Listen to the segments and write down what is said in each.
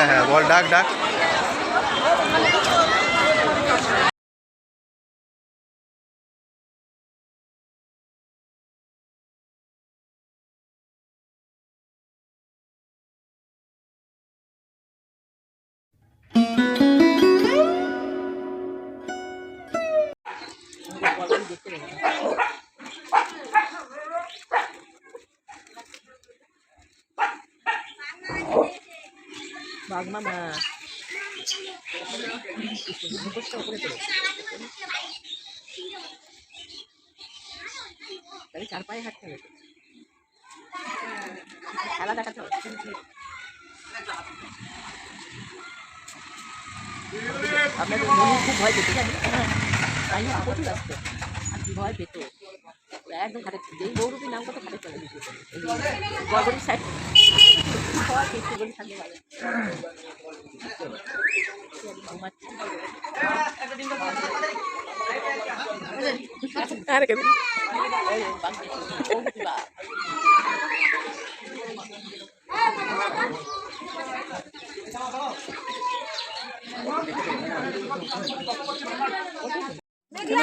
হ্যাঁ হ্যাঁ বল ডাক ডাক। তাহলে চার পায়ে হাঁটতে হবে খেলা দেখাতে হবে। আপনাদের মনে খুব ভয় পেত তাই না? প্রচুর আসতো ভয় পেত। একদম খাটে যেই বৌরূপী নাম কত খাটে চলে গেছে। গড়গড়ির সাইড আরে কেন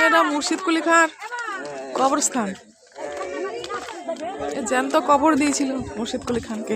এটা মুর্শিদ কুলি খাঁর কবরস্থান। জ্যান্ত কবর দিয়েছিল মুর্শিদ কুলি খানকে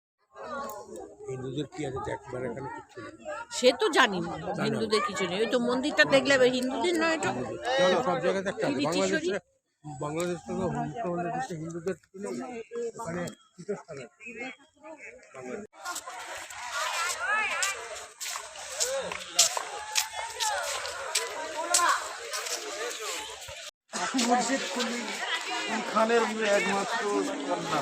হিন্দুদের কি আছে দেখবার এখানে কিচ্ছু নেই সে তো জানি না হিন্দুদের কিছু নেই। ওই তো মন্দিরটা দেখলে হিন্দুদের নয় এটা চলো সব হবে রীতিশ্বরী। বাংলাদেশে বাংলাদেশ থেকে মুসলমানদের দেশে হিন্দুদের কিছু ওখানে তীর্থস্থান আছে। বাংলাদেশ। মুর্শিদ কুলি খানের একমাত্র কন্যা।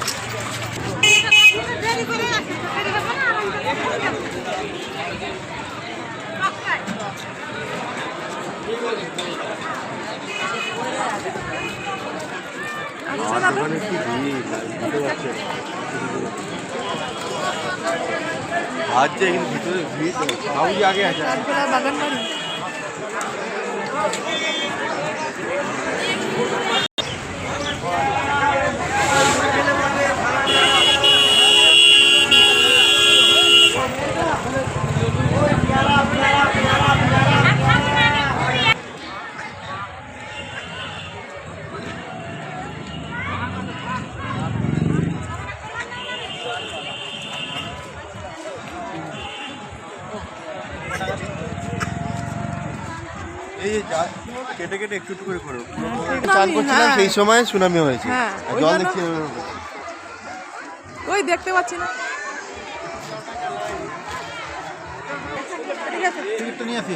গাড়ি ভাজছে কিন্তু ভিতরে ভিড় আগে আছে এই যে যা- কেটে একটু একটু করে করো। চান করছিলাম হ্যাঁ। সেই সময় সুনামি হয়েছে। হ্যাঁ, আর ওই জল জন্য- দেখছি ওই দেখতে পাচ্ছি না। টিকিট নিয়ে আসি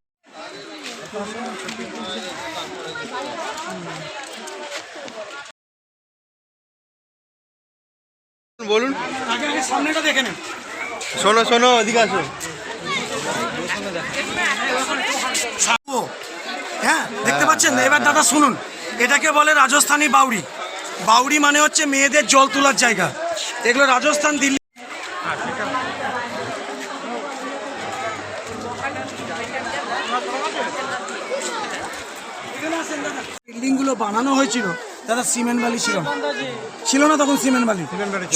আগে সামনেটা দেখে নেন। শোনো শোনো ওদিকে আসো। হ্যাঁ দেখতে পাচ্ছেন? এবার দাদা শুনুন। এটাকে বলে রাজস্থানী বাউরি বাউরি মানে হচ্ছে মেয়েদের জল তোলার জায়গা। এগুলো রাজস্থান দিল্লি। বিল্ডিংগুলো বানানো হয়েছিল। দাদা সিমেন্ট বালি ছিল। না। ছিল না তখন সিমেন্ট বালি?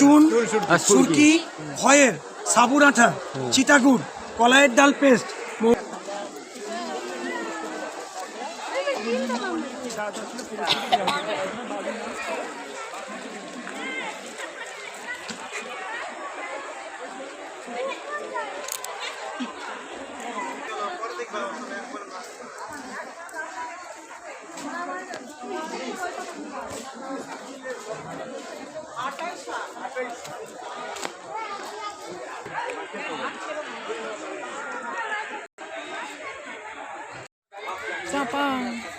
চুন সুরকি খয়ের সাবুর আঠা চিতাগুড় কলাইয়ের ডাল পেস্ট 咋办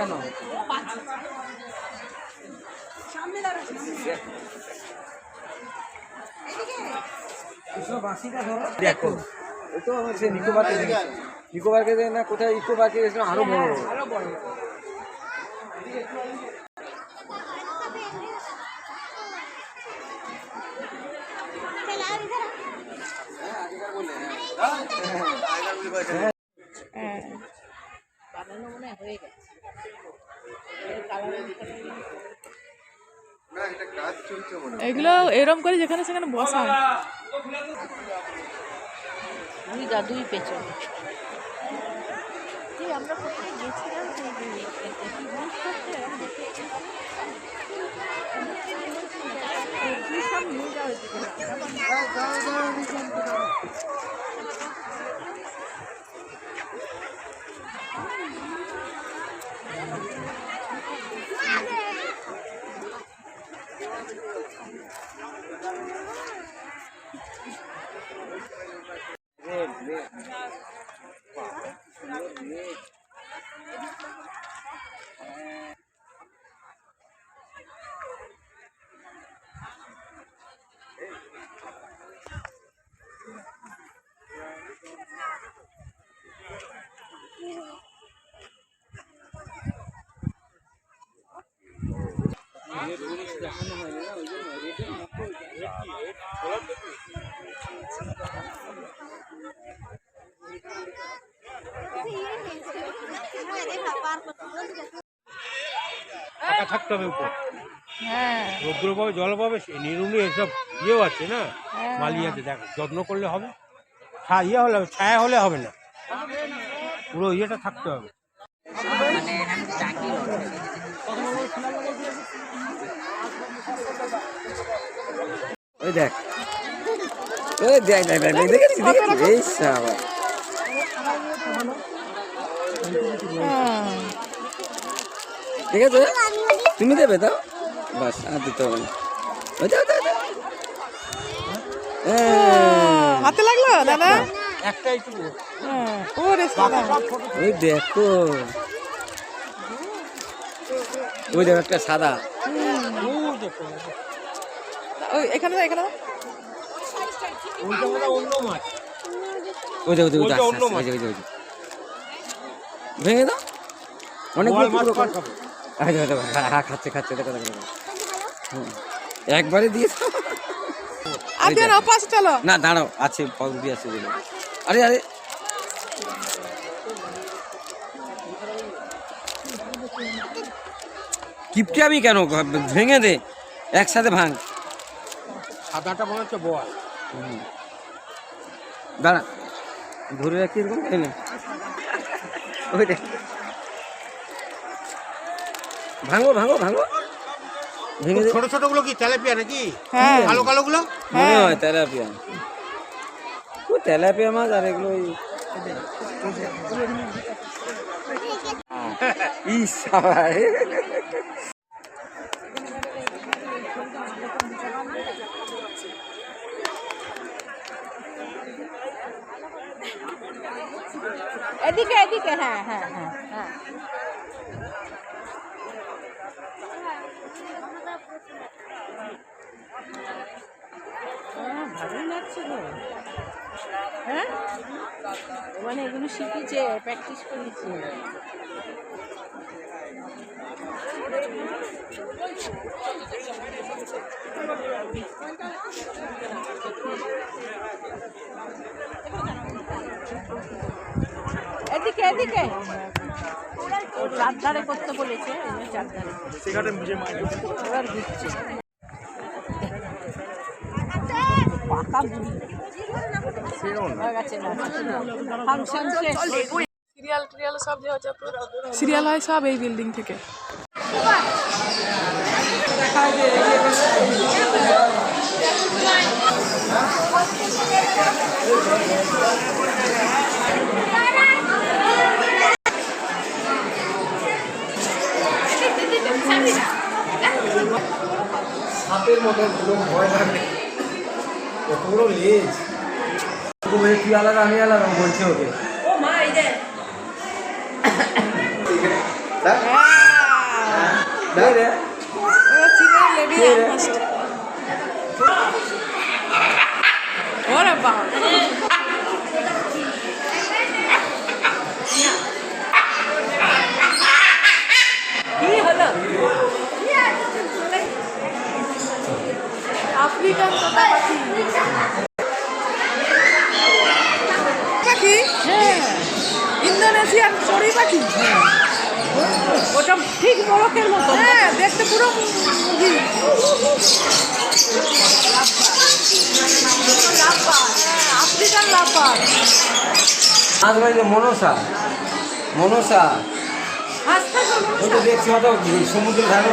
কেন? দেখো ওই তো সে নিকোবারকে দেখেছি। নিকোবারকে না কোথায় ইকোবারকে গেছিলাম আরও বড়। আরও বড় হ্যাঁ বানানো মনে হয় হয়ে গেছে এর কালারের এগুলো এরম করে যেখানে সেখানে বসা দুই গা দুই পেছনে। আমরা কোথায় গেছিলাম সেই দিন? সব নিয়ে যাওয়া হয়েছে থাকতে হবে উপর হ্যাঁ রৌদ্র পাবে জল পাবে সে নিরুনি এসব ইয়েও আছে না মালি আছে দেখ যত্ন করলে হবে ইয়ে হলে ছায়া হলে হবে না পুরো ইয়েটা থাকতে হবে ওই দেখ ওই দেখ দেখ দেখ দেখ, দেখেছিস দেখেছিস এই সাবা হ্যাঁ। ঠিক আছে? তুমি দেবে তো? বাস আর দিতে হবে হ্যাঁ, হাতে লাগল দাদা? একটাই হ্যাঁ। ওই দেখো। ওই দেখো একটা সাদা। এখানে এখানে হয় দেখো, ওই দেখো, ওই দেখো। ভেঙে দাও। অনেক হ্যাঁ খাচ্ছে খাচ্ছে দেখো দেখো। একবারে দিয়ে দাও। আর না পাশে চলো। না দাঁড়াও আছে পাউরুটি আছে বলে। আরে আরে। কিপটাবি কেন? ভেঙে দে একসাথে ভাঙ। সাদাটা মনে হচ্ছে বোয়াল। দাঁড়া ধরে রাখি এরকম ওই দেখ। ভাঙো ভাঙো ভাঙো। ভেঙে ছোট ছোটগুলো কি তেলাপিয়া নাকি? হ্যাঁ। কালো কালো গুলো মনে হয় তেলাপিয়া। ও তেলাপিয়া মাছ আর এগুলো ই ইস সবাই এদিকে এদিকে হ্যাঁ হ্যাঁ হ্যাঁ হ্যাঁ। তো হ্যাঁ? মানে এগুলো শিখেছে প্র্যাকটিস করেছে। এদিকে এদিকে? ও চার ধারে করতে বলেছে এবার ঘুরছে। পাকা বুড়ি। ফাংশন সিরিয়াল টিরিয়াল সব যে হচ্ছে সিরিয়াল হয় সব এই বিল্ডিং থেকে। সাপের মতো পুরো ভয় থাকে পুরো লেজ। কি তুই আলাদা আমি আলাদা ও মা ওকে দেখ। রে। কে রে? What বাবা কি হলো আফ্রিকান তোতা পাখি? পাখি ইন্দোনেশিয়ার চড়ুই পাখি? ওটা ঠিক বরফের মতো। হ্যাঁ দেখতে পুরো আফ্রিকান লাফার মাছ বাড়িতে মনসা। মনসা দেখছি হয়তো সমুদ্রের ধারে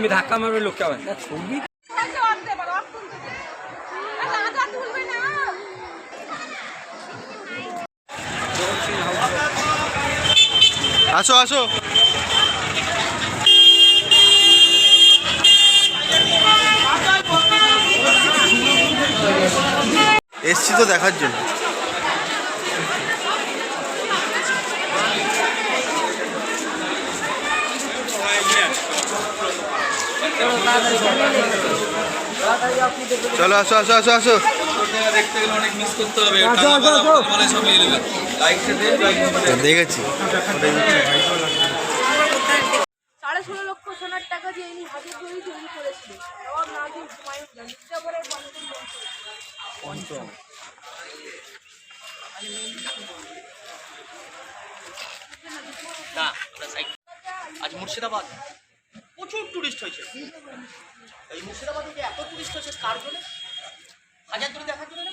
তুমি ধাক্কা মারবে লোককে আবার। ছবি আসো আসো। এসছি তো দেখার জন্য। চলো আসো আসো আসো আসো। দেখেছি। সাড়ে ষোলো লক্ষ সোনার টাকা দিয়ে ইনি হাতের তৈরি তৈরি করেছিলেন নবাব নাজিম হুমায়ুন খান মির্জাপুরের পঞ্চম না আজ মুর্শিদাবাদ। প্রচুর টুরিস্ট হয়েছে এই মুর্শিদাবাদে যে এত টুরিস্ট হয়েছে কার জন্য হাজার দুই দেখার জন্য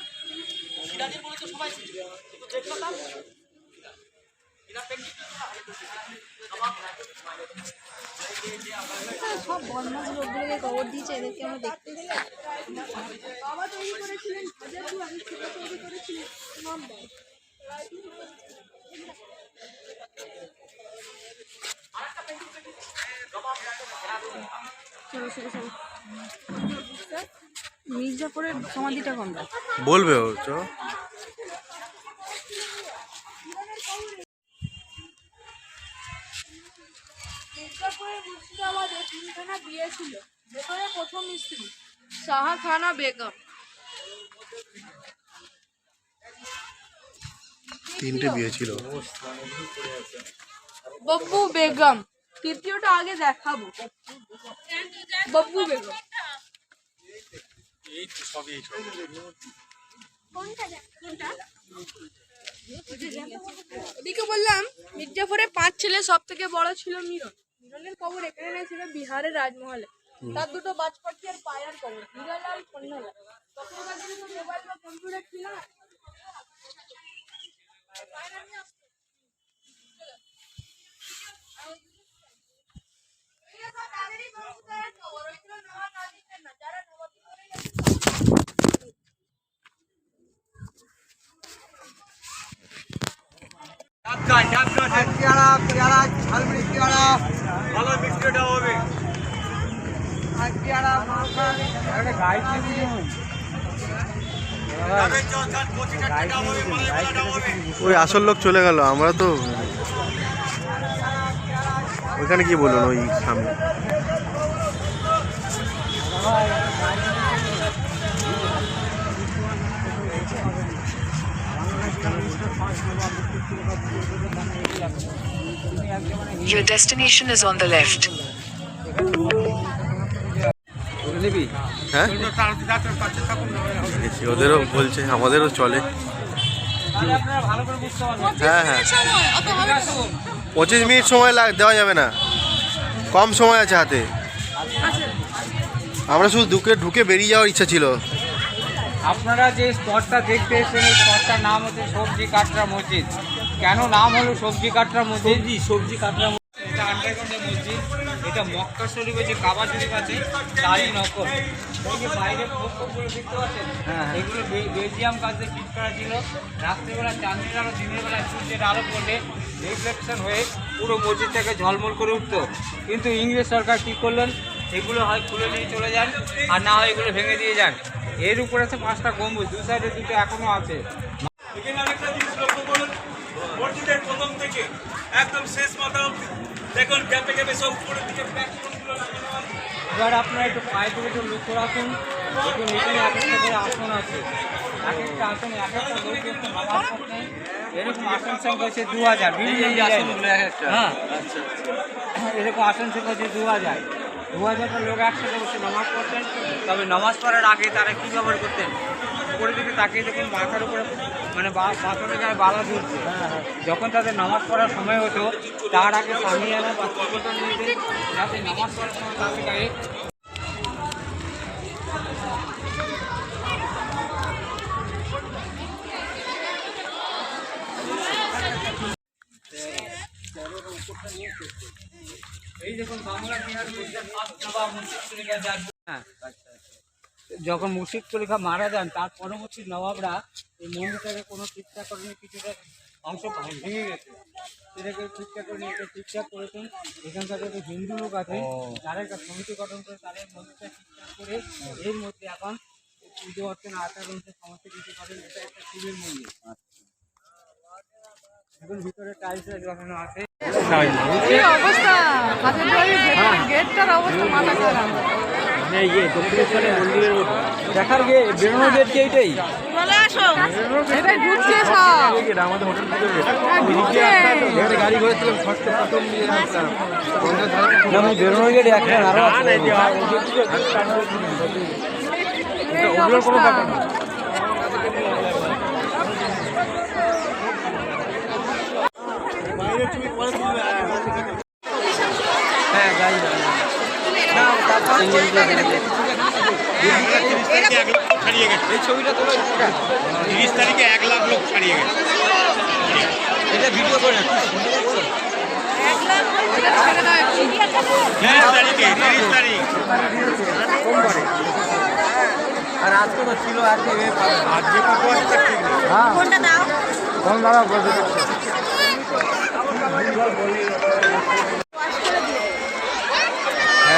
সিরাজের বলে তো সবাই কার? সব বদমাস লোকগুলোকে খবর দিয়েছে, এদেরকে আমরা দেখতে চলো চলো চলো মির্জাপুরের সমাধিটা কোনটা? বলবে ও চ মির্জাপুরের মুর্শিদাবাদে তিনখানা বিয়ে ছিল ভেতরে প্রথম স্ত্রী বেগম। তিনটে বিয়ে ছিল। বেগম। তৃতীয়টা আগে দেখাবো। বব্বু বেগম বললাম মির্জাপুরে পাঁচ ছেলে সব থেকে বড় ছিল মিরন। মিরনের কবর এখানে নেই ছিল বিহারের রাজমহলে। তার দুটো বাজপাখি আর পায়ার কবর হিরালাল কন্যালাল। তখনকার দিনে মোবাইল বা কম্পিউটার ছিল না করে গেছে ওই আসল লোক চলে গেল আমরা তো ওইখানে কি বলুন ওই সামনে Your destination is on the left. নিবি হ্যাঁ? ওদেরও বলছে আমাদেরও চলে। হ্যাঁ হ্যাঁ পঁচিশ মিনিট সময় লাগ দেওয়া যাবে না। কম সময় আছে হাতে। আমরা শুধু ঢুকে ঢুকে বেরিয়ে যাওয়ার ইচ্ছা ছিল। আপনারা যে স্পটটা দেখতে এসেছেন এই স্পটটার নাম হচ্ছে সবজি কাটরা মসজিদ। কেন নাম হলো সবজি কাটরা মসজিদ? সবজি কাটরা এটা আন্ডারগ্রাউন্ডের মসজিদ এটা মক্কা শরীফে যে কাবা শরীফ আছে তারই নকল। এই যে বাইরে ফোকগুলো দেখতে পাচ্ছেন এগুলো বেলজিয়াম কাজে ফিট করা ছিল। রাত্রিবেলা চাঁদের আলো দিনের বেলা সূর্যের আলো পড়লে রিফ্লেকশন হয়ে পুরো মসজিদটাকে ঝলমল করে উঠতো। কিন্তু ইংরেজ সরকার কী করলেন? এগুলো হয় খুলে নিয়ে চলে যান আর না হয় এগুলো ভেঙে দিয়ে যান। এর উপরে আছে পাঁচটা গম্বুজ দু সাইডে দুটো এখনও আছে। এখানে আরেকটা জিনিস লক্ষ্য করুন মসজিদের প্রথম থেকে একদম শেষ মাথা অবধি। দেখুন গ্যাপে গ্যাপে সব উপরের দিকে এবার আপনারা একটু পায়ে থেকে একটু লক্ষ্য রাখুন। দেখুন এখানে এক একটা করে আসন আছে। এক একটা আসনে এক একটা লোক নামাজ পড়তেন এরকম আসন সংখ্যা হচ্ছে দু হাজার বিভিন্ন ডিজাইনের। হ্যাঁ। এরকম আসন সংখ্যা হচ্ছে দু হাজার দু হাজারটা লোক একসাথে বসে নামাজ পড়তেন। তবে নামাজ পড়ার আগে তারা কী ব্যবহার করতেন? উপরের দিকে তাকিয়ে দেখুন মাথার উপরে মানে বাথনের গায়ে বালা ঝুলছে যখন তাদের নামাজ পড়ার সময় হতো তার আগে পানি আনা বা যাতে নামাজ পড়ার সময় তাদের গায়ে এই দেখুন বাংলা বিহার মুর্শিদ কুলি খান যার- হ্যাঁ, যখন মুর্শিদ খান মারা যান তার পরবর্তী নবাবরা এই মন্দিরটাকে কোনো ঠিকঠাক করেনি কিছুটা অংশ ভেঙে গেছে। সেটাকে ঠিকঠাক করে নিয়ে ঠিকঠাক করেছেন। এখানকার যত হিন্দু লোক আছে তারা একটা সমিতি গঠন করে তাদের মন্দিরটা ঠিকঠাক করে এর মধ্যে এখন পুজো অর্চনা আচার অনুষ্ঠান সমস্ত কিছু করেন। এটা একটা শিবের মন্দির। এখন ভিতরে টাইলস লাগানো আছে। অবস্থা? গেটটার অবস্থা মাথা খারাপ। দেখার গে বেরোনো গেট কি এইটাই হ্যাঁ, বেরোনোর গেট একটা আরও ওগুলোর কোনো ব্যাপার না হ্যাঁ গাড়ি না তারপর ছাড়িয়ে গেছে এই ছবিটা তোলো তিরিশ তারিখে এক লাখ লোক ছাড়িয়ে গেছে এটা ভিডিও করে তিরিশ তারিখে তিরিশ তারিখ সোমবারে আর আজকে তো ছিল আজকে এ পাবে না। আজকে কত আছে তার ঠিক নেই হ্যাঁ ফোন দাঁড়াও বলতে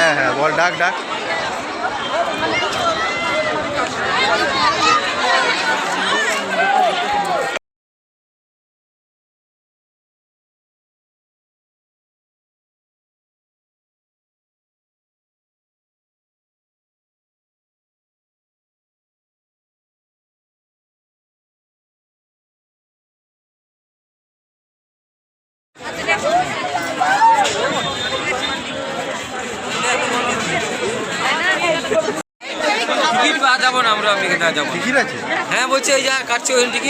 হ্যাঁ হ্যাঁ বল ডাক ডাক টিকিট যাব না আমরা আপনি না যাব টিকিট আছে? হ্যাঁ বলছি এই যা কাটছে টিকিট।